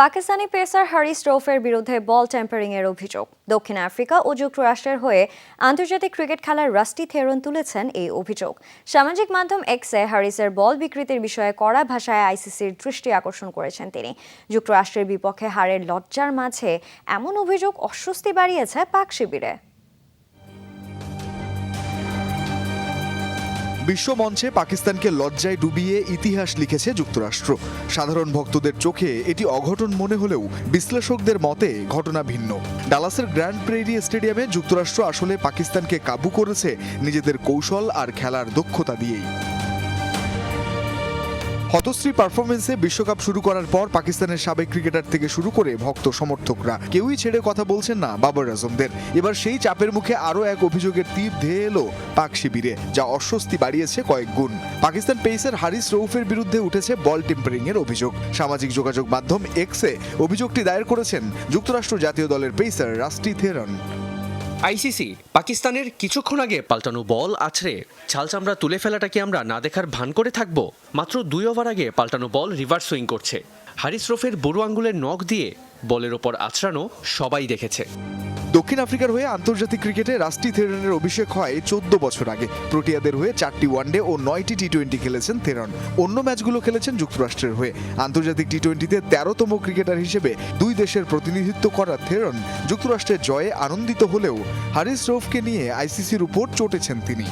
Pakistani pacer হারিস রৌফের বিরুদ্ধে বল tampering এর অভিযোগ। দক্ষিণ আফ্রিকা ও যুক্তরাষ্ট্রের হয়ে আন্তর্জাতিক ক্রিকেট খেলার রাস্টি থেরন তুলেছেন এই অভিযোগ। সামাজিক মাধ্যম এক্সে হারিসের বল বিকৃতির বিষয়ে কড়া ভাষায় আইসিসির দৃষ্টি আকর্ষণ করেছেন তিনি। যুক্তরাষ্ট্রের বিপক্ষে হারের লজ্জার মাঝে এমন অভিযোগ অস্বস্তি বাড়িয়েছে পাক শিবিরে। বিশ্বমঞ্চে পাকিস্তানকে লজ্জায় ডুবিয়ে ইতিহাস লিখেছে যুক্তরাষ্ট্র। সাধারণ ভক্তদের চোখে এটি অঘটন মনে হলেও বিশ্লেষকদের মতে ঘটনা ভিন্ন। ডালাসের গ্র্যান্ড প্রেরি স্টেডিয়ামে যুক্তরাষ্ট্র আসলে পাকিস্তানকে কাবু করেছে নিজেদের কৌশল আর খেলার দক্ষতা দিয়েই। হতশ্রী পারফরমেন্সে বিশ্বকাপ শুরু করার পর পাকিস্তানের সাবেক ক্রিকেটার থেকে শুরু করে ভক্ত সমর্থকরা। কেউই ছেড়ে কথা বলছেন না বাবর আজমদের। এবার সেই চাপের মুখে আরও এক অভিযোগের তীর ধেয়ে এলো পাক শিবিরে, যা অস্বস্তি বাড়িয়েছে কয়েক গুণ। পাকিস্তান পেসার হারিস রৌফের বিরুদ্ধে উঠেছে বল টেম্পারিং এর অভিযোগ। সামাজিক যোগাযোগ মাধ্যম এক্সে অভিযোগটি দায়ের করেছেন যুক্তরাষ্ট্র জাতীয় দলের পেসার রাস্টি থেরন। আইসিসি, পাকিস্তানের কিছুক্ষণ আগে পাল্টানো বল আছড়ে। চামড়া তুলে ফেলাটা কি আমরা না দেখার ভান করে থাকব। মাত্র দুই ওভার আগে পাল্টানো বল রিভার্স সুইং করছে। হারিস রফের বুড়ো আঙ্গুলের নখ দিয়ে বলের ওপর আছড়ানো সবাই দেখেছে। দক্ষিণ আফ্রিকার হয়ে আন্তর্জাতিক ক্রিকেটে রাস্টি থেরনের অভিষেক হয় চোদ্দ বছর আগে। প্রোটিয়াদের হয়ে চারটি ওয়ানডে ও নয়টি টি টোয়েন্টি খেলেছেন থেরন। অন্য ম্যাচগুলো খেলেছেন যুক্তরাষ্ট্রের হয়ে। আন্তর্জাতিক টি টোয়েন্টিতে তেরোতম ক্রিকেটার হিসেবে দুই দেশের প্রতিনিধিত্ব করা থেরন যুক্তরাষ্ট্রের জয়ে আনন্দিত হলেও হারিস রৌফকে নিয়ে আইসিসির উপর চটেছেন তিনি।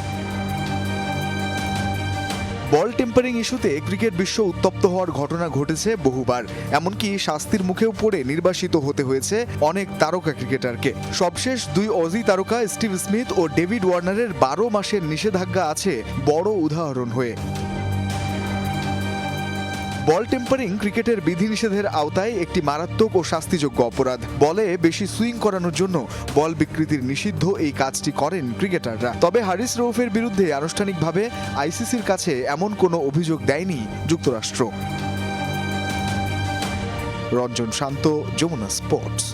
বল টেম্পারিং ইস্যুতে ক্রিকেট বিশ্ব উত্তপ্ত হওয়ার ঘটনা ঘটেছে বহুবার, এমনকি শাস্তির মুখেও পড়ে নির্বাসিত হতে হয়েছে অনেক তারকা ক্রিকেটারকে। সবশেষ দুই অজি তারকা স্টিভ স্মিথ ও ডেভিড ওয়ার্নারের বারো মাসের নিষেধাজ্ঞা আছে বড় উদাহরণ হয়ে। বল টেম্পারিং ক্রিকেটের বিধিনিষেধের আওতায় একটি মারাত্মক ও শাস্তিযোগ্য অপরাধ। বলে বেশি সুইং করানোর জন্য বল বিকৃতির নিষিদ্ধ এই কাজটি করেন ক্রিকেটাররা। তবে হারিস রৌফের বিরুদ্ধে আনুষ্ঠানিকভাবে আইসিসির কাছে এমন কোনো অভিযোগ দেয়নি যুক্তরাষ্ট্র। রঞ্জন শান্ত, যমুনা স্পোর্টস।